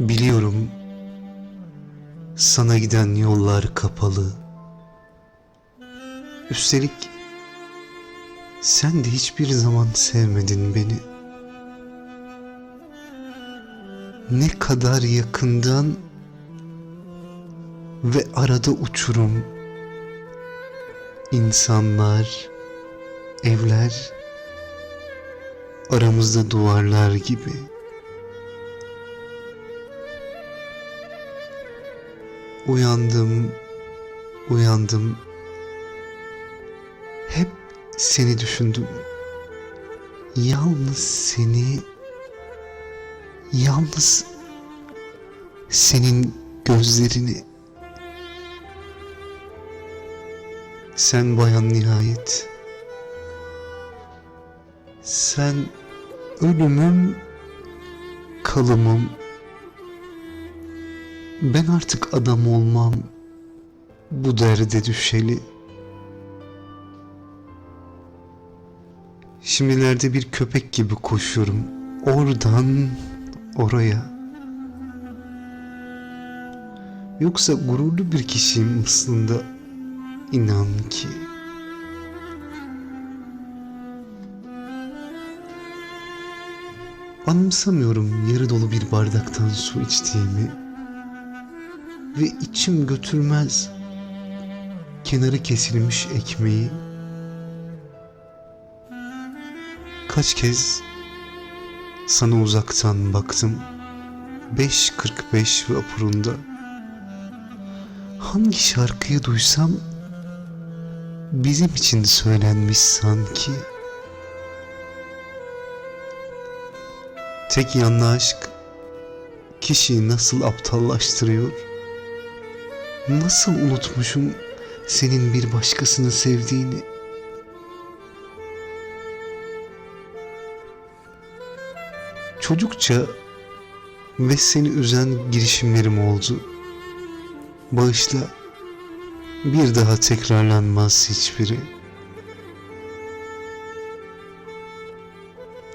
Biliyorum sana giden yollar kapalı. Üstelik sen de hiçbir zaman sevmedin beni. Ne kadar yakından ve arada uçurum. İnsanlar, evler, aramızda duvarlar gibi. Uyandım, uyandım. Hep seni düşündüm. Yalnız seni, yalnız senin gözlerini. Sen bayan nihayet. Sen ölümüm, kalımım. Ben artık adam olmam. Bu derde düşeli. Şimdilerde bir köpek gibi koşuyorum. Oradan oraya. Yoksa gururlu bir kişiyim aslında. İnan ki. Anımsamıyorum yarı dolu bir bardaktan su içtiğimi ve içim götürmez kenarı kesilmiş ekmeği. Kaç kez sana uzaktan baktım 5.45 vapurunda. Hangi şarkıyı duysam bizim için söylenmiş sanki. Tek yanlı aşk kişiyi nasıl aptallaştırıyor? Nasıl unutmuşum senin bir başkasını sevdiğini? Çocukça ve seni üzen girişimlerim oldu. Bağışla bir daha tekrarlanmaz hiçbiri.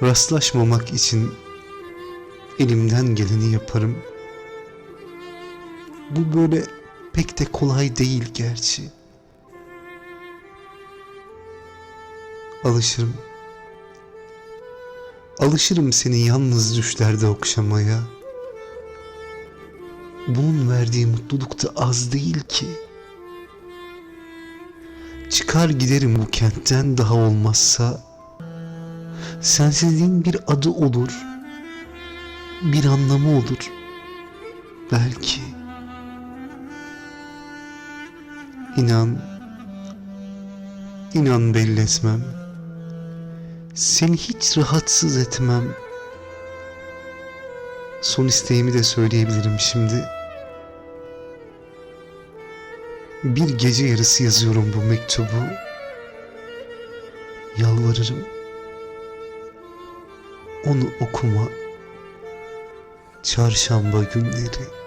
Rastlaşmamak için elimden geleni yaparım. Bu böyle pek de kolay değil gerçi. Alışırım. Alışırım seni yalnız düşlerde okşamaya. Bunun verdiği mutluluk da az değil ki. Çıkar giderim bu kentten daha olmazsa. Sensizliğin bir adı olur. Bir anlamı olur. Belki. İnan, inan belli etmem. Seni hiç rahatsız etmem. Son isteğimi de söyleyebilirim şimdi. Bir gece yarısı yazıyorum bu mektubu. Yalvarırım. Onu okuma. Çarşamba günleri.